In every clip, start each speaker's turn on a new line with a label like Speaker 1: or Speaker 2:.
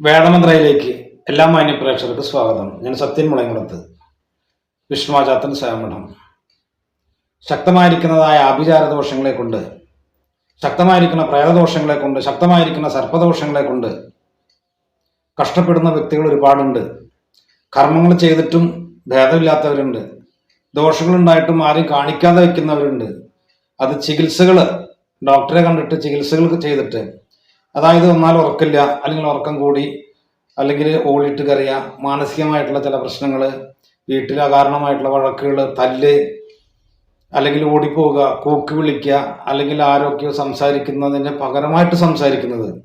Speaker 1: വേദമന്ത്രയിലേക്ക് എല്ലാ മാന്യ പ്രേക്ഷകർക്ക് സ്വാഗതം. ഞാൻ സത്യൻ മുളയങ്കുളത്ത് വിഷ്ണുവാചാത്തൻ സേവമഠം ശക്തമായിരിക്കുന്നതായ ആഭിചാര ദോഷങ്ങളെ കൊണ്ട് ശക്തമായിരിക്കുന്ന പ്രേതദോഷങ്ങളെ കൊണ്ട് ശക്തമായിരിക്കുന്ന സർപ്പദോഷങ്ങളെ കൊണ്ട് കഷ്ടപ്പെടുന്ന വ്യക്തികൾ ഒരുപാടുണ്ട്. കർമ്മങ്ങൾ ചെയ്തിട്ടും ഭേദമില്ലാത്തവരുണ്ട്. ദോഷങ്ങളുണ്ടായിട്ടും ആരും കാണിക്കാതെ വയ്ക്കുന്നവരുണ്ട്. അത് ചികിത്സകൾ ഡോക്ടറെ കണ്ടിട്ട് ചികിത്സകൾ ചെയ്തിട്ട് അതായത് വന്നാൽ ഉറക്കില്ല അല്ലെങ്കിൽ ഉറക്കം കൂടി അല്ലെങ്കിൽ ഓളിട്ട് കറിയ മാനസികമായിട്ടുള്ള ചില പ്രശ്നങ്ങൾ വീട്ടിൽ അകാരണമായിട്ടുള്ള വഴക്കുകൾ തല്ല് അല്ലെങ്കിൽ ഓടിപ്പോവുക കൂക്ക് വിളിക്കുക അല്ലെങ്കിൽ ആരോഗ്യം സംസാരിക്കുന്നതിന് പകരമായിട്ട് സംസാരിക്കുന്നത്.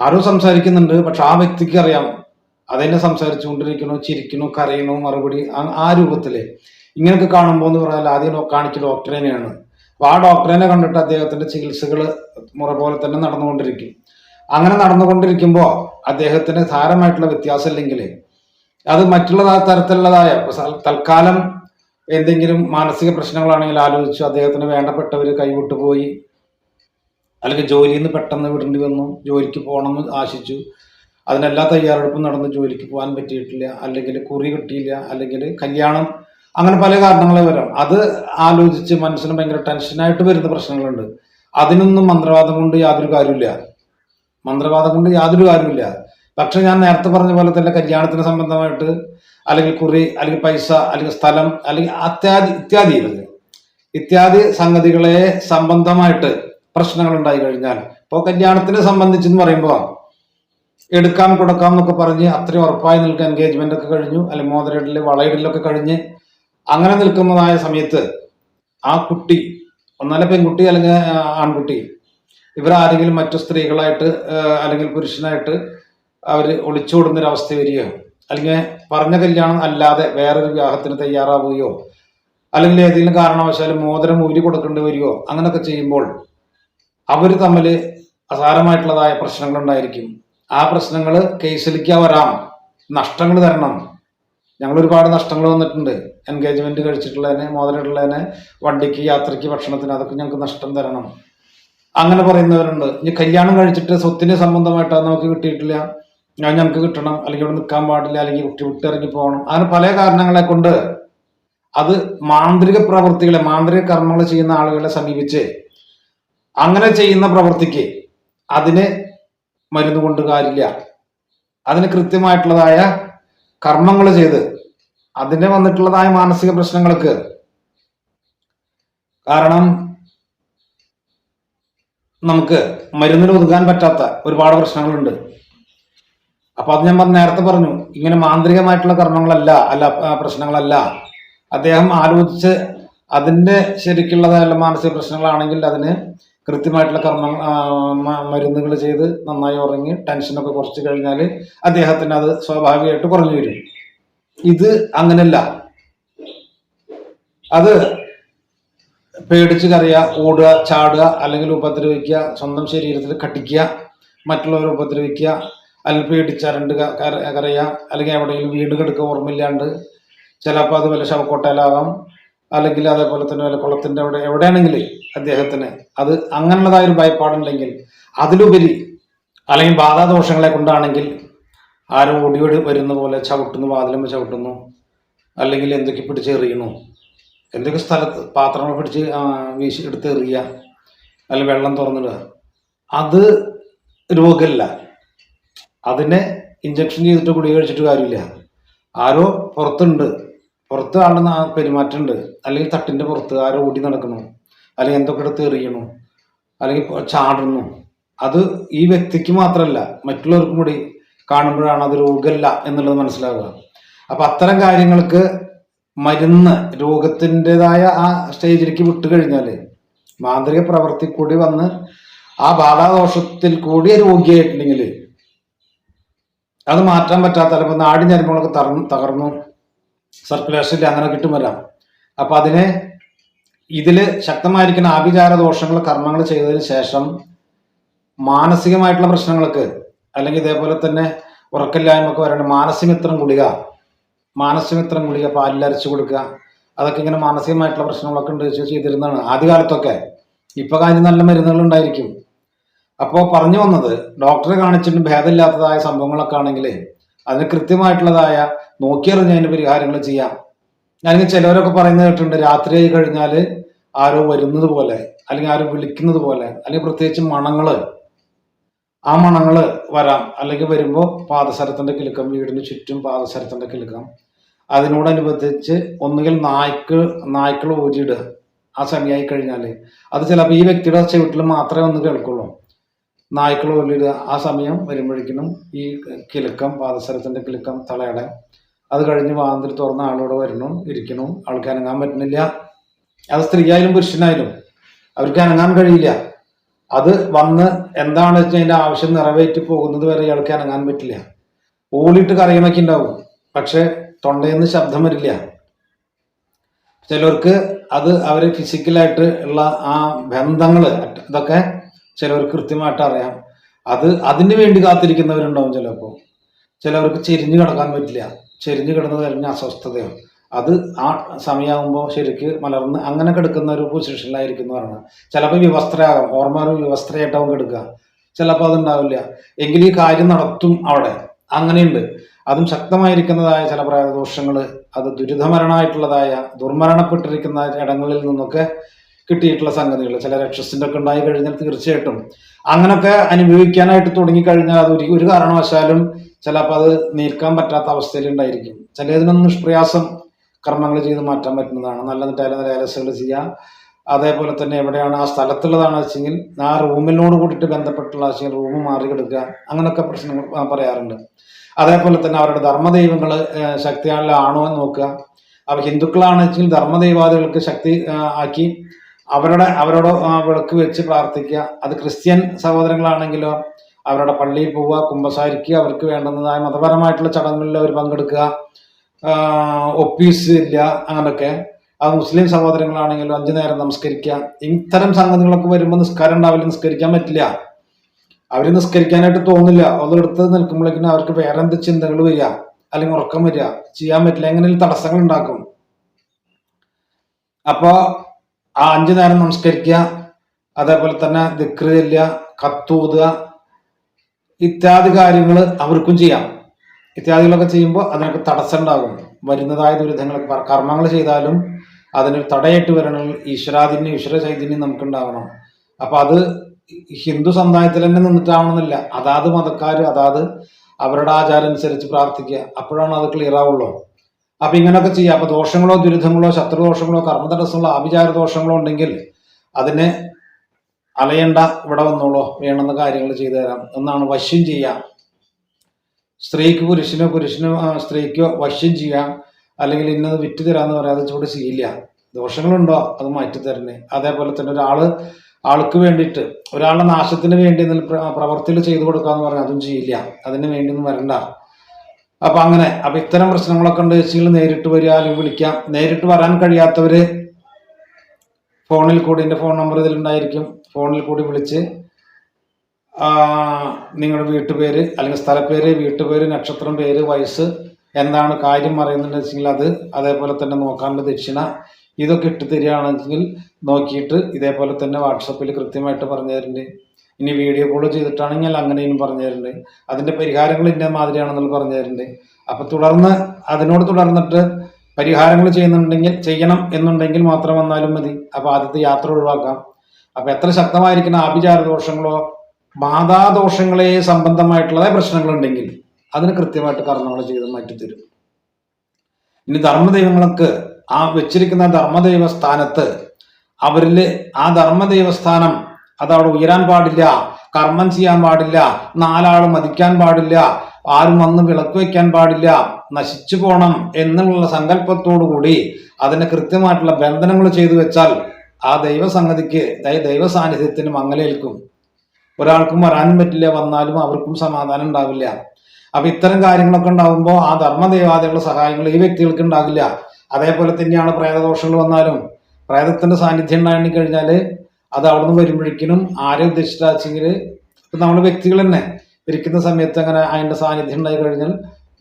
Speaker 1: ആരോ സംസാരിക്കുന്നുണ്ട് പക്ഷെ ആ വ്യക്തിക്ക് അറിയാം. അതെന്നെ സംസാരിച്ചുകൊണ്ടിരിക്കണോ ചിരിക്കണോ കരയണോ മറുപടി ആ- രൂപത്തിൽ ഇങ്ങനെയൊക്കെ കാണുമ്പോൾ എന്ന് പറഞ്ഞാൽ ആദ്യം ഡോ- കാണിച്ച ഡോക്ടറെ തന്നെയാണ് അപ്പൊ ആ ഡോക്ടറിനെ കണ്ടിട്ട് അദ്ദേഹത്തിന്റെ ചികിത്സകൾ മുറ പോലെ തന്നെ നടന്നുകൊണ്ടിരിക്കും. അങ്ങനെ നടന്നുകൊണ്ടിരിക്കുമ്പോൾ അദ്ദേഹത്തിന് സാരമായിട്ടുള്ള വ്യത്യാസം ഇല്ലെങ്കിൽ അത് മറ്റുള്ള തരത്തിലുള്ളതായ തൽക്കാലം എന്തെങ്കിലും മാനസിക പ്രശ്നങ്ങളാണെങ്കിൽ ആലോചിച്ചു അദ്ദേഹത്തിന് വേണ്ടപ്പെട്ടവർ കൈവിട്ടു പോയി. അല്ലെങ്കിൽ ജോലിയിൽ നിന്ന് പെട്ടെന്ന് വിടേണ്ടി വന്നു. ജോലിക്ക് പോകണമെന്ന് ആശിച്ചു. അതിനെല്ലാ തയ്യാറെടുപ്പും നടന്ന് ജോലിക്ക് പോകാൻ പറ്റിയിട്ടില്ല. അല്ലെങ്കിൽ കുറി കിട്ടിയില്ല. അല്ലെങ്കിൽ കല്യാണം അങ്ങനെ പല കാരണങ്ങളെ വരാം. അത് ആലോചിച്ച് മനസ്സിന് ഭയങ്കര ടെൻഷനായിട്ട് വരുന്ന പ്രശ്നങ്ങളുണ്ട്. അതിനൊന്നും മന്ത്രവാദം കൊണ്ട് യാതൊരു കാര്യമില്ല മന്ത്രവാദം കൊണ്ട് യാതൊരു കാര്യമില്ല പക്ഷെ ഞാൻ നേരത്തെ പറഞ്ഞ പോലെ തന്നെ കല്യാണത്തിന് സംബന്ധമായിട്ട് അല്ലെങ്കിൽ കുറി അല്ലെങ്കിൽ പൈസ അല്ലെങ്കിൽ സ്ഥലം അല്ലെങ്കിൽ അത്യാദി ഇത്യാദി ഇത് ഇത്യാദി സംഗതികളെ സംബന്ധമായിട്ട് പ്രശ്നങ്ങൾ ഉണ്ടായി കഴിഞ്ഞാൽ ഇപ്പോൾ കല്യാണത്തിനെ സംബന്ധിച്ചെന്ന് പറയുമ്പോൾ എടുക്കാം കൊടുക്കാം എന്നൊക്കെ പറഞ്ഞ് അത്രയും ഉറപ്പായി നിൽക്കുക എൻഗേജ്മെന്റ് ഒക്കെ കഴിഞ്ഞു അല്ലെങ്കിൽ മോതിരയിടൽ വളയിടലൊക്കെ കഴിഞ്ഞ് അങ്ങനെ നിൽക്കുന്നതായ സമയത്ത് ആ കുട്ടി ഒന്നല്ല പെൺകുട്ടി അല്ലെങ്കിൽ ആൺകുട്ടി ഇവരാരെങ്കിലും മറ്റു സ്ത്രീകളായിട്ട് അല്ലെങ്കിൽ പുരുഷനായിട്ട് അവർ ഒളിച്ചോടുന്നൊരവസ്ഥ വരികയോ അല്ലെങ്കിൽ പറഞ്ഞ കല്യാണം അല്ലാതെ വേറൊരു വിവാഹത്തിന് തയ്യാറാവുകയോ അല്ലെങ്കിൽ ഏതെങ്കിലും കാരണവശാലും മോതിരം ഊരി കൊടുക്കേണ്ടി വരികയോ അങ്ങനെയൊക്കെ ചെയ്യുമ്പോൾ അവർ തമ്മിൽ അസാരമായിട്ടുള്ളതായ പ്രശ്നങ്ങൾ ഉണ്ടായിരിക്കും ആ പ്രശ്നങ്ങൾ കേസിലേക്ക് വരാം. നഷ്ടങ്ങൾ തരണം. ഞങ്ങൾ ഒരുപാട് നഷ്ടങ്ങൾ വന്നിട്ടുണ്ട്. എൻഗേജ്മെന്റ് കഴിച്ചിട്ടുള്ളതിന് മോതിരമുള്ളതിന് വണ്ടിക്ക് യാത്രയ്ക്ക് ഭക്ഷണത്തിന് അതൊക്കെ ഞങ്ങൾക്ക് നഷ്ടം തരണം. അങ്ങനെ പറയുന്നവരുണ്ട്. ഇനി കല്യാണം കഴിച്ചിട്ട് സ്വത്തിന് സംബന്ധമായിട്ട് നമുക്ക് കിട്ടിയിട്ടില്ല. ഞാൻ ഞങ്ങൾക്ക് കിട്ടണം. അല്ലെങ്കിൽ ഇവിടെ നിൽക്കാൻ പാടില്ല. അല്ലെങ്കിൽ കുട്ടി വിട്ടിറങ്ങി പോകണം. അങ്ങനെ പല കാരണങ്ങളെ കൊണ്ട് അത് മാന്ത്രിക പ്രവൃത്തികളെ മാന്ത്രിക കർമ്മങ്ങൾ ചെയ്യുന്ന ആളുകളെ സമീപിച്ച് അങ്ങനെ ചെയ്യുന്ന പ്രവൃത്തിക്ക് അതിന് മരുന്ന് കൊണ്ട് കാര്യമില്ല. അതിന് കൃത്യമായിട്ടുള്ളതായ കർമ്മങ്ങൾ ചെയ്ത് അതിന് വന്നിട്ടുള്ളതായ മാനസിക പ്രശ്നങ്ങൾക്ക് കാരണം നമുക്ക് മരുന്നിന് ഒതുക്കാൻ പറ്റാത്ത ഒരുപാട് പ്രശ്നങ്ങളുണ്ട്. അപ്പൊ അത് ഞാൻ നേരത്തെ പറഞ്ഞു ഇങ്ങനെ മാന്ത്രികമായിട്ടുള്ള കർമ്മങ്ങളല്ല അല്ല പ്രശ്നങ്ങളല്ല. അദ്ദേഹം ആലോചിച്ച് അതിന്റെ ശരിക്കുള്ളതായ മാനസിക പ്രശ്നങ്ങളാണെങ്കിൽ അതിന് കൃത്യമായിട്ടുള്ള കർമ്മങ്ങൾ മരുന്നുകൾ ചെയ്ത് നന്നായി ഉറങ്ങി ടെൻഷനൊക്കെ കുറച്ച് കഴിഞ്ഞാൽ അദ്ദേഹത്തിന് അത് സ്വാഭാവികമായിട്ട് കുറഞ്ഞു വരും. ഇത് അങ്ങനല്ല. അത് പേടിച്ച് കറിയുക ഓടുക ചാടുക അല്ലെങ്കിൽ ഉപദ്രവിക്കുക സ്വന്തം ശരീരത്തിൽ കട്ടിക്കുക മറ്റുള്ളവരെ ഉപദ്രവിക്കുക അല്ലെങ്കിൽ പേടിച്ചരണ്ട് ക- കര- അല്ലെങ്കിൽ എവിടെയെങ്കിലും വീട് കിടക്കുക ഓർമ്മയില്ലാണ്ട് ചിലപ്പോൾ അത് വല്ല ശവക്കോട്ടയിലാവാം അല്ലെങ്കിൽ അതേപോലെ തന്നെ വല്ല കുളത്തിന്റെ അവിടെ എവിടെയാണെങ്കിൽ അദ്ദേഹത്തിന് അത് അങ്ങനെയുള്ളതായ ഒരു ഭയപ്പാടുണ്ടെങ്കിൽ അതിലുപരി അല്ലെങ്കിൽ ബാധാദോഷങ്ങളെ കൊണ്ടാണെങ്കിൽ ആരും ഓടി ഓടി വരുന്ന പോലെ ചവിട്ടുന്നു വാതിലുമ്പോൾ ചവിട്ടുന്നു അല്ലെങ്കിൽ എന്തൊക്കെ പിടിച്ചെറിയുന്നു എന്തൊക്കെ സ്ഥലത്ത് പാത്രങ്ങൾ പിടിച്ച് വീശി എടുത്ത് എറിയുക അല്ലെങ്കിൽ വെള്ളം തുറന്നിടുക. അത് രോഗമല്ല അതിനെ ഇഞ്ചക്ഷൻ ചെയ്തിട്ട് ഗുളിക കഴിച്ചിട്ട് കാര്യമില്ല. ആരോ പുറത്തുണ്ട്. പുറത്ത് ആളുടെ പെരുമാറ്റം പെരുമാറ്റമുണ്ട്. അല്ലെങ്കിൽ തട്ടിന്റെ പുറത്ത് ആരോ ഓടി നടക്കുന്നു. അല്ലെങ്കിൽ എന്തൊക്കെ എടുത്ത് എറിയണു അല്ലെങ്കിൽ ചാടുന്നു. അത് ഈ വ്യക്തിക്ക് മാത്രമല്ല മറ്റുള്ളവർക്കും കൂടി കാണുമ്പോഴാണ് അത് രോഗമല്ല എന്നുള്ളത് മനസ്സിലാവുക. അപ്പൊ അത്തരം കാര്യങ്ങൾക്ക് മരുന്ന് രോഗത്തിന്റെതായ ആ സ്റ്റേജിലേക്ക് വിട്ടു കഴിഞ്ഞാൽ മാന്ത്രിക പ്രവൃത്തി കൂടി വന്ന് ആ ബാധാദോഷത്തിൽ കൂടി രോഗിയായിട്ടുണ്ടെങ്കിൽ അത് മാറ്റാൻ പറ്റാത്ത ചിലപ്പോൾ നാടി ഞരമ്പുകളൊക്കെ തകർന്നു. സർക്കുലേഷനിൽ അങ്ങനെ കിട്ടും വരാം അപ്പൊ അതിനെ ഇതിൽ ശക്തമായിരിക്കുന്ന ആഭിചാര ദോഷങ്ങൾ കർമ്മങ്ങൾ ചെയ്തതിന് ശേഷം മാനസികമായിട്ടുള്ള പ്രശ്നങ്ങൾക്ക് അല്ലെങ്കിൽ ഇതേപോലെ തന്നെ ഉറക്കില്ലായ്മ ഒക്കെ വരേണ്ട മാനസികമിത്രം ഗുളിക മാനസികമിത്രം ഗുളിക പാലിലരച്ചു കൊടുക്കുക അതൊക്കെ ഇങ്ങനെ മാനസികമായിട്ടുള്ള പ്രശ്നങ്ങളൊക്കെ ഉണ്ട് വെച്ച് ചെയ്തിരുന്നതാണ്. ആദ്യകാലത്തൊക്കെ ഇപ്പൊ കാര്യം നല്ല മരുന്നുകൾ ഉണ്ടായിരിക്കും. അപ്പോൾ പറഞ്ഞു വന്നത് ഡോക്ടറെ കാണിച്ചിട്ട് ഭേദമില്ലാത്തതായ സംഭവങ്ങളൊക്കെ ആണെങ്കിൽ അതിന് കൃത്യമായിട്ടുള്ളതായ നോക്കിയറിഞ്ഞ് അതിന് പരിഹാരങ്ങൾ ചെയ്യാം. അല്ലെങ്കിൽ ചിലവരൊക്കെ പറയുന്നത് കേട്ടിട്ടുണ്ട് രാത്രി ആയി കഴിഞ്ഞാൽ ആരോ വരുന്നത് പോലെ അല്ലെങ്കിൽ ആരോ വിളിക്കുന്നത് പോലെ അല്ലെങ്കിൽ പ്രത്യേകിച്ച് മണങ്ങൾ. ആ മണങ്ങൾ വരാം. അല്ലെങ്കിൽ വരുമ്പോൾ പാദസരത്തിന്റെ കിലുക്കം വീടിന് ചുറ്റും പാദസരത്തിന്റെ കിലുക്കം. അതിനോടനുബന്ധിച്ച് ഒന്നുകിൽ നായ്ക്ക് നായ്ക്കൾ ഊരിയിടുക. ആ സമയമായി കഴിഞ്ഞാൽ അത് ചിലപ്പോൾ ഈ വ്യക്തിയുടെ ചവിട്ടിൽ മാത്രമേ ഒന്ന് കേൾക്കുള്ളൂ. നായ്ക്കൾ ഊരിയിടുക ആ സമയം വരുമ്പോഴേക്കിനും ഈ കിലുക്കം പാദസരത്തിന്റെ കിലുക്കം തളയുടെ അത് കഴിഞ്ഞ് വാതിൽ തുറന്ന ആളോട് വരണു ഇരിക്കണു ആൾക്ക് അനങ്ങാൻ പറ്റുന്നില്ല. അത് സ്ത്രീയായാലും പുരുഷനായാലും അവർക്ക് അനങ്ങാൻ കഴിയില്ല. അത് വന്ന് എന്താണെന്ന് വെച്ചാൽ അതിന്റെ ആവശ്യം നിറവേറ്റി പോകുന്നത് വരെ ഇയാൾക്ക് അനങ്ങാൻ പറ്റില്ല. ഓളിട്ട് കറിയണൊക്കെ ഉണ്ടാവും പക്ഷെ തൊണ്ടയിൽ നിന്ന് ശബ്ദം വരില്ല. ചിലർക്ക് അത് അവർ ഫിസിക്കലായിട്ട് ഉള്ള ആ ബന്ധങ്ങൾ ഇതൊക്കെ ചിലവർക്ക് കൃത്യമായിട്ട് അറിയാം. അത് അതിന് വേണ്ടി കാത്തിരിക്കുന്നവരുണ്ടാവും ചിലപ്പോൾ ചിലവർക്ക് ചെരിഞ്ഞു കിടക്കാൻ പറ്റില്ല. ചെരിഞ്ഞു കിടന്ന് കഴിഞ്ഞ അസ്വസ്ഥതയാണ്. അത് ആ സമയമാകുമ്പോൾ ശരിക്ക് മലർന്ന് അങ്ങനെ കിടക്കുന്ന ഒരു പൊസിഷനിലായിരിക്കും എന്ന് പറയുന്നത് ചിലപ്പോൾ വിവസ്ത്രയാകാം. ഓർമ്മ വിവസ്ത്രയായിട്ടാവും കിടക്കുക. ചിലപ്പോൾ അതുണ്ടാവില്ല. എങ്കിൽ ഈ കാര്യം നടത്തും അവിടെ. അങ്ങനെയുണ്ട്. അതും ശക്തമായിരിക്കുന്നതായ ചില പ്രായദോഷങ്ങൾ അത് ദുരിതമരണമായിട്ടുള്ളതായ ദുർമരണപ്പെട്ടിരിക്കുന്ന ഇടങ്ങളിൽ നിന്നൊക്കെ കിട്ടിയിട്ടുള്ള സംഗതികൾ. ചില രക്ഷസിന്റെ ഒക്കെ ഉണ്ടായി കഴിഞ്ഞാൽ തീർച്ചയായിട്ടും. അങ്ങനൊക്കെ അനുഭവിക്കാനായിട്ട് തുടങ്ങിക്കഴിഞ്ഞാൽ അത് ഒരു ഒരു കാരണവശാലും ചിലപ്പോൾ അത് നീക്കാൻ പറ്റാത്ത അവസ്ഥയിൽ ഉണ്ടായിരിക്കും. ചിലതിനൊന്നും നിഷ്പ്രയാസം കർമ്മങ്ങൾ ചെയ്ത് മാറ്റാൻ പറ്റുന്നതാണ്. നല്ല നല്ല ലേലസുകൾ ചെയ്യാം അതേപോലെ തന്നെ എവിടെയാണ് ആ സ്ഥലത്തുള്ളതാണ് വെച്ചെങ്കിൽ ആ റൂമിനോട് കൂടിയിട്ട് ബന്ധപ്പെട്ടുള്ള വെച്ചെങ്കിൽ റൂം മാറി കിടക്കുക. അങ്ങനെയൊക്കെ പ്രശ്നങ്ങൾ പറയാറുണ്ട്. അതേപോലെ തന്നെ അവരുടെ ധർമ്മദൈവങ്ങൾ ആണോ എന്ന് നോക്കുക. അപ്പൊ ഹിന്ദുക്കളാണെന്ന് വെച്ചാൽ ധർമ്മദൈവാദികൾക്ക് ശക്തി ആക്കി അവരുടെ അവരോട് വിളക്ക് വെച്ച് പ്രാർത്ഥിക്കുക. അത് ക്രിസ്ത്യൻ സഹോദരങ്ങളാണെങ്കിലോ അവരുടെ പള്ളിയിൽ പോവുക കുമ്പസാരിക്കുക അവർക്ക് വേണ്ടുന്നതായ മതപരമായിട്ടുള്ള ചടങ്ങുകളിൽ അവർ പങ്കെടുക്കുക. ഒപ്പീസ് ഇല്ല അങ്ങനൊക്കെ. അത് മുസ്ലിം സഹോദരങ്ങളാണെങ്കിലും അഞ്ചു നേരം നമസ്കരിക്കുക. ഇത്തരം സംഗതികളൊക്കെ വരുമ്പോൾ നിസ്കാരം ഉണ്ടാവില്ല നിസ്കരിക്കാൻ പറ്റില്ല. അവർ നിസ്കരിക്കാനായിട്ട് തോന്നില്ല. അതെടുത്ത് നിൽക്കുമ്പോഴേക്കും അവർക്ക് വേറെ എന്ത് ചിന്തകൾ വരിക? അല്ലെങ്കിൽ ഉറക്കം വരിക? ചെയ്യാൻ പറ്റില്ല. എങ്ങനെയും തടസ്സങ്ങൾ ഉണ്ടാക്കും. അപ്പോ ആ അഞ്ചു നേരം നമസ്കരിക്കുക. അതേപോലെ തന്നെ ദിക്ര ചെല്ലുക കത്തൂതുക ഇത്യാദി കാര്യങ്ങൾ അവർക്കും ചെയ്യാം. ഇത്യാദികളൊക്കെ ചെയ്യുമ്പോൾ അതിനൊക്കെ തടസ്സം ഉണ്ടാകും. വരുന്നതായ ദുരിതങ്ങൾ കർമ്മങ്ങൾ ചെയ്താലും അതിനൊരു തടയിട്ട് വരണമെങ്കിൽ ഈശ്വരാധിന്യം ഈശ്വര ചൈതന്യം നമുക്ക് ഉണ്ടാവണം അപ്പൊ അത് ഹിന്ദു സമുദായത്തിൽ തന്നെ നിന്നിട്ടാവണമെന്നില്ല. അതാത് മതക്കാർ അതാത് അവരുടെ ആചാരം അനുസരിച്ച് പ്രാർത്ഥിക്കുക. അപ്പോഴാണ് അത് ക്ലിയർ ആവുള്ളൂ. അപ്പൊ ഇങ്ങനെയൊക്കെ ചെയ്യാം. അപ്പൊ ദോഷങ്ങളോ ദുരിതങ്ങളോ ശത്രുദോഷങ്ങളോ കർമ്മതടസ്സങ്ങളോ ആഭിചാര ദോഷങ്ങളോ ഉണ്ടെങ്കിൽ അതിനെ അലയണ്ട ഇവിടെ വന്നോളൂ. വേണമെന്ന കാര്യങ്ങൾ ചെയ്തു തരാം. എന്നാണ് വശ്യം ചെയ്യാം സ്ത്രീക്ക് പുരുഷനോ പുരുഷനോ സ്ത്രീക്കോ വശ്യം ചെയ്യാം അല്ലെങ്കിൽ ഇന്നത് വിറ്റ് തരാന്ന് പറയാതെ ചൂട് ചെയ്യില്ല ദോഷങ്ങളുണ്ടോ? അത് മാറ്റി തരണേ. അതേപോലെ തന്നെ ഒരാൾ ആൾക്ക് വേണ്ടിയിട്ട് ഒരാളുടെ നാശത്തിന് വേണ്ടി പ്രവർത്തികൾ ചെയ്തു കൊടുക്കാന്ന് പറഞ്ഞാൽ അതും ചെയ്യില്ല അതിന് വേണ്ടി ഒന്നും വരണ്ട. അപ്പൊ അങ്ങനെ അപ്പൊ ഇത്തരം പ്രശ്നങ്ങളൊക്കെ ഉണ്ട്. വെച്ചെങ്കിൽ നേരിട്ട് വരിക അല്ലെങ്കിൽ വിളിക്കാം. നേരിട്ട് വരാൻ കഴിയാത്തവര് ഫോണിൽ കൂടി എന്റെ ഫോൺ നമ്പർ ഇതിലുണ്ടായിരിക്കും ഫോണിൽ കൂടി വിളിച്ച് നിങ്ങളുടെ വീട്ടുപേര് അല്ലെങ്കിൽ സ്ഥലപ്പേര് വീട്ടുപേര് നക്ഷത്രം പേര് വയസ്സ് എന്താണ് കാര്യം അറിയുന്നുണ്ടെന്ന് വെച്ചെങ്കിൽ അത് അതേപോലെ തന്നെ നോക്കാനുള്ള ദക്ഷിണ ഇതൊക്കെ ഇട്ട് തരികയാണെങ്കിൽ നോക്കിയിട്ട് ഇതേപോലെ തന്നെ വാട്സപ്പിൽ കൃത്യമായിട്ട് പറഞ്ഞു തരുന്നുണ്ട് ഇനി വീഡിയോ കോൾ ചെയ്തിട്ടാണെങ്കിൽ അങ്ങനെയും പറഞ്ഞു തരുന്നുണ്ട് അതിന്റെ പരിഹാരങ്ങൾ ഇന്ന മാതിരിയാണെന്നുള്ള പറഞ്ഞു തരുന്നുണ്ട് അപ്പം തുടർന്ന് അതിനോട് തുടർന്നിട്ട് പരിഹാരങ്ങൾ ചെയ്യുന്നുണ്ടെങ്കിൽ ചെയ്യണം എന്നുണ്ടെങ്കിൽ മാത്രം വന്നാലും മതി. അപ്പോൾ ആദ്യത്തെ യാത്ര ഒഴിവാക്കാം. അപ്പം എത്ര ശക്തമായിരിക്കുന്ന ആഭിചാര ദോഷങ്ങളോ മാതാദോഷങ്ങളെ സംബന്ധമായിട്ടുള്ള പ്രശ്നങ്ങളുണ്ടെങ്കിൽ അതിന് കൃത്യമായിട്ട് കർമ്മങ്ങൾ ചെയ്ത് മാറ്റിത്തരും. ഇനി ധർമ്മദൈവങ്ങൾക്ക് ആ വെച്ചിരിക്കുന്ന ധർമ്മദൈവ സ്ഥാനത്ത് അവരിൽ ആ ധർമ്മദൈവ സ്ഥാനം അത് അവിടെ ഉയരാൻ പാടില്ല. കർമ്മം ചെയ്യാൻ പാടില്ല. നാലാൾ മതിക്കാൻ പാടില്ല. ആരും വന്ന് വിളക്ക് വയ്ക്കാൻ പാടില്ല. നശിച്ചു പോണം എന്നുള്ള സങ്കല്പത്തോടു കൂടി അതിന് കൃത്യമായിട്ടുള്ള ബന്ധനങ്ങൾ ചെയ്തു വെച്ചാൽ ആ ദൈവസംഗതിക്ക് ദൈവ സാന്നിധ്യത്തിന് മങ്ങലേൽക്കും. ഒരാൾക്കും വരാനും പറ്റില്ല വന്നാലും അവർക്കും സമാധാനം ഉണ്ടാവില്ല. അപ്പൊ ഇത്തരം കാര്യങ്ങളൊക്കെ ഉണ്ടാകുമ്പോൾ ആ ധർമ്മദേവാദികളുടെ സഹായങ്ങൾ ഈ വ്യക്തികൾക്ക് ഉണ്ടാകില്ല അതേപോലെ തന്നെയാണ് പ്രേതദോഷങ്ങൾ വന്നാലും പ്രേതത്തിന്റെ സാന്നിധ്യം ഉണ്ടായി കഴിഞ്ഞാൽ അത് അവിടുന്ന് വരുമ്പോഴേക്കിനും ആരെ ഉദ്ദേശിച്ചാച്ചെങ്കിൽ ഇപ്പം നമ്മുടെ വ്യക്തികൾ തന്നെ ഇരിക്കുന്ന സമയത്ത് അങ്ങനെ അതിന്റെ സാന്നിധ്യം ഉണ്ടായി കഴിഞ്ഞാൽ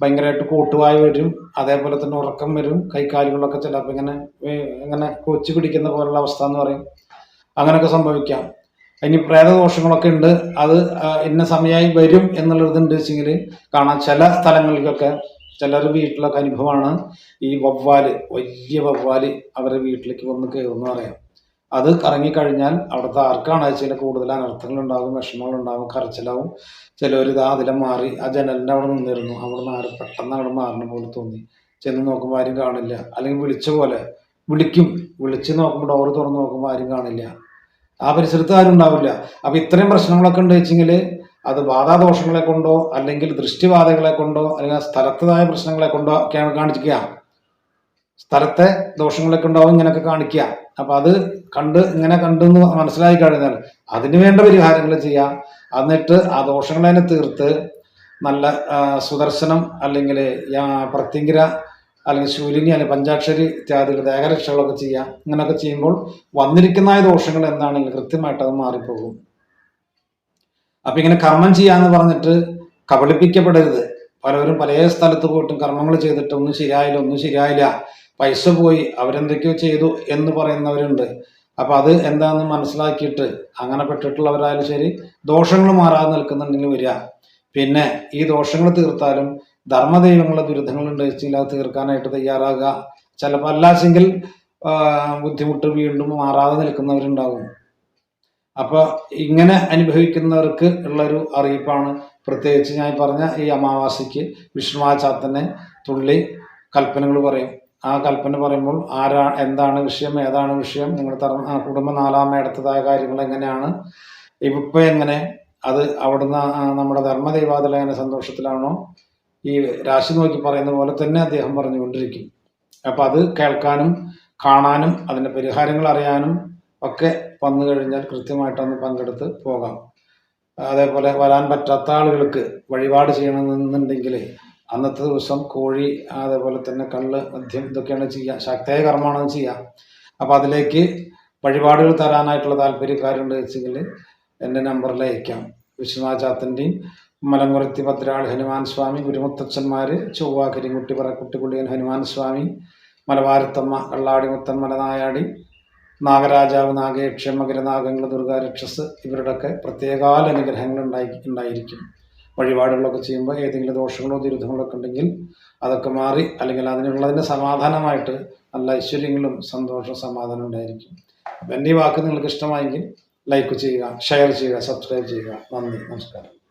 Speaker 1: ഭയങ്കരമായിട്ട് കൂട്ടുവായി വരും. അതേപോലെ തന്നെ ഉറക്കം വരും. കൈക്കാലുകളൊക്കെ ചിലപ്പോൾ ഇങ്ങനെ ഇങ്ങനെ കൊച്ചു പിടിക്കുന്ന പോലുള്ള അവസ്ഥ എന്ന് പറയും. അങ്ങനെയൊക്കെ സംഭവിക്കാം. ഇനി പ്രേതദോഷങ്ങളൊക്കെ ഉണ്ട്. അത് ഇന്ന സമയമായി വരും എന്നുള്ളതുണ്ട് വെച്ചെങ്കിൽ കാണാം. ചില സ്ഥലങ്ങളിലൊക്കെ ചിലർ വീട്ടിലൊക്കെ അനുഭവമാണ് ഈ വവ്വാൽ വലിയ വവ്വാൽ അവരുടെ വീട്ടിലേക്ക് വന്ന് കയറുമെന്ന് പറയാം. അത് കറങ്ങിക്കഴിഞ്ഞാൽ അവിടുത്തെ ആർക്കാണ് വെച്ചാൽ കൂടുതൽ അനർത്ഥങ്ങളുണ്ടാകും വിഷമങ്ങളുണ്ടാകും കരച്ചിലാവും. ചിലവർ ഇതാ അതിലെ മാറി ആ ജനലിന്റെ അവിടെ നിന്നിരുന്നു. അവിടെ നിന്ന് ആരും പെട്ടെന്ന് അവിടെ മാറണ പോലെ തോന്നി. ചെന്ന് നോക്കുമ്പോൾ ആരും കാണില്ല. അല്ലെങ്കിൽ വിളിച്ച പോലെ വിളിക്കും. വിളിച്ച് നോക്കുമ്പോൾ ഡോറ് തുറന്ന് നോക്കുമ്പോൾ ആരും കാണില്ല. ആ പരിസരത്ത് ആരും ഉണ്ടാവില്ല. അപ്പം ഇത്രയും പ്രശ്നങ്ങളൊക്കെ ഉണ്ട് വെച്ചെങ്കിൽ അത് ബാധാദോഷങ്ങളെ കൊണ്ടോ അല്ലെങ്കിൽ ദൃഷ്ടിബാധകളെ കൊണ്ടോ അല്ലെങ്കിൽ സ്ഥലത്തതായ പ്രശ്നങ്ങളെ കൊണ്ടോ ഒക്കെയാണ് കാണിക്കുക സ്ഥലത്തെ ദോഷങ്ങളൊക്കെ ഉണ്ടാവും ഇങ്ങനെയൊക്കെ കാണിക്കുക. അപ്പൊ അത് കണ്ട് ഇങ്ങനെ കണ്ടെന്ന് മനസ്സിലായി കഴിഞ്ഞാൽ അതിന് വേണ്ട പരിഹാരങ്ങൾ ചെയ്യാം. എന്നിട്ട് ആ ദോഷങ്ങളെ തന്നെ തീർത്ത് നല്ല സുദർശനം അല്ലെങ്കിൽ പ്രത്യങ്കിര അല്ലെങ്കിൽ ശൂലിനി അല്ലെങ്കിൽ പഞ്ചാക്ഷരി ഇത്യാദികൾ ദേഹരക്ഷകളൊക്കെ ചെയ്യാം. ഇങ്ങനെയൊക്കെ ചെയ്യുമ്പോൾ വന്നിരിക്കുന്ന ദോഷങ്ങൾ എന്താണെങ്കിൽ കൃത്യമായിട്ട് അത് മാറിപ്പോകും. അപ്പൊ ഇങ്ങനെ കർമ്മം ചെയ്യാന്ന് പറഞ്ഞിട്ട് കബളിപ്പിക്കപ്പെടരുത്. പലവരും പല സ്ഥലത്ത് പോയിട്ടും കർമ്മങ്ങൾ ചെയ്തിട്ട് ഒന്നും ശരിയായില്ല ഒന്നും ശരിയായില്ല. പൈസ പോയി അവരെന്തൊക്കെയോ ചെയ്തു എന്ന് പറയുന്നവരുണ്ട്. അപ്പൊ അത് എന്താണെന്ന് മനസ്സിലാക്കിയിട്ട് അങ്ങനെ പെട്ടിട്ടുള്ളവരായാലും ശരി ദോഷങ്ങൾ മാറാതെ നിൽക്കുന്നുണ്ടെങ്കിൽ വരിക. പിന്നെ ഈ ദോഷങ്ങൾ തീർത്താലും ധർമ്മദൈവങ്ങളെ ദുരിതങ്ങളുണ്ട് വെച്ചെങ്കിൽ അത് തീർക്കാനായിട്ട് തയ്യാറാകുക. ചിലപ്പോൾ അല്ലാച്ചെങ്കിൽ ബുദ്ധിമുട്ട് വീണ്ടും മാറാതെ നിൽക്കുന്നവരുണ്ടാകും. അപ്പോൾ ഇങ്ങനെ അനുഭവിക്കുന്നവർക്ക് ഉള്ളൊരു അറിയിപ്പാണ്. പ്രത്യേകിച്ച് ഞാൻ പറഞ്ഞ ഈ അമാവാസിക്ക് വിഷ്ണുവാചാത്തനെ തുള്ളി കൽപ്പനകൾ പറയും. ആ കൽപ്പന പറയുമ്പോൾ ആരാ എന്താണ് വിഷയം ഏതാണ് വിഷയം നിങ്ങളുടെ തറ കുടുംബം നാലാമ എടുത്തതായ കാര്യങ്ങൾ എങ്ങനെയാണ് ഇപ്പൊ എങ്ങനെ അത് അവിടുന്ന് നമ്മുടെ ധർമ്മദൈവാദില എങ്ങനെ സന്തോഷത്തിലാണോ ഈ രാശി നോക്കി പറയുന്ന പോലെ തന്നെ അദ്ദേഹം പറഞ്ഞുകൊണ്ടിരിക്കും. അപ്പൊ അത് കേൾക്കാനും കാണാനും അതിന്റെ പരിഹാരങ്ങൾ അറിയാനും ഒക്കെ വന്നു കഴിഞ്ഞാൽ കൃത്യമായിട്ട് അന്ന് പങ്കെടുത്ത് പോകാം. അതേപോലെ വരാൻ പറ്റാത്ത ആളുകൾക്ക് വഴിപാട് ചെയ്യണമെന്നുണ്ടെങ്കിൽ അന്നത്തെ ദിവസം കോഴി അതേപോലെ തന്നെ കള്ള് മദ്യം ഇതൊക്കെയാണ് ചെയ്യുക ശക്തമായ കർമ്മമാണ് ചെയ്യുക അപ്പോൾ അതിലേക്ക് വഴിപാടുകൾ തരാനായിട്ടുള്ള താല്പര്യക്കാരുണ്ട് വെച്ചെങ്കിൽ എന്റെ നമ്പറിൽ അയക്കാം. വിശ്വനാഥാത്തിന്റെയും മലമുറത്തി പത്രാൾ ഹനുമാൻ സ്വാമി ഗുരുമുത്തച്ഛന്മാർ ചൊവ്വ കരിങ്കുട്ടി കുട്ടിക്കുള്ളിയൻ ഹനുമാൻ സ്വാമി മലബാരത്തമ്മ കള്ളാടി മുത്തൻ മലനായാടി നാഗരാജാവ് നാഗയക്ഷ മകരനാഗങ്ങൾ ദുർഗാരക്ഷസ് ഇവരുടെയൊക്കെ പ്രത്യേകാല അനുഗ്രഹങ്ങൾ ഉണ്ടായി ഉണ്ടായിരിക്കും. വഴിപാടുകളൊക്കെ ചെയ്യുമ്പോൾ ഏതെങ്കിലും ദോഷങ്ങളോ ദുരിതങ്ങളോ ഒക്കെ ഉണ്ടെങ്കിൽ അതൊക്കെ മാറി അല്ലെങ്കിൽ അതിനുള്ളതിന്റെ സമാധാനമായിട്ട് നല്ല ഐശ്വര്യങ്ങളും സന്തോഷവും സമാധാനം ഉണ്ടായിരിക്കും. അപ്പം എന്റെ ഈ വാക്ക് നിങ്ങൾക്ക് ഇഷ്ടമായെങ്കിൽ ലൈക്ക് ചെയ്യുക ഷെയർ ചെയ്യുക സബ്സ്ക്രൈബ് ചെയ്യുക. നന്ദി നമസ്കാരം.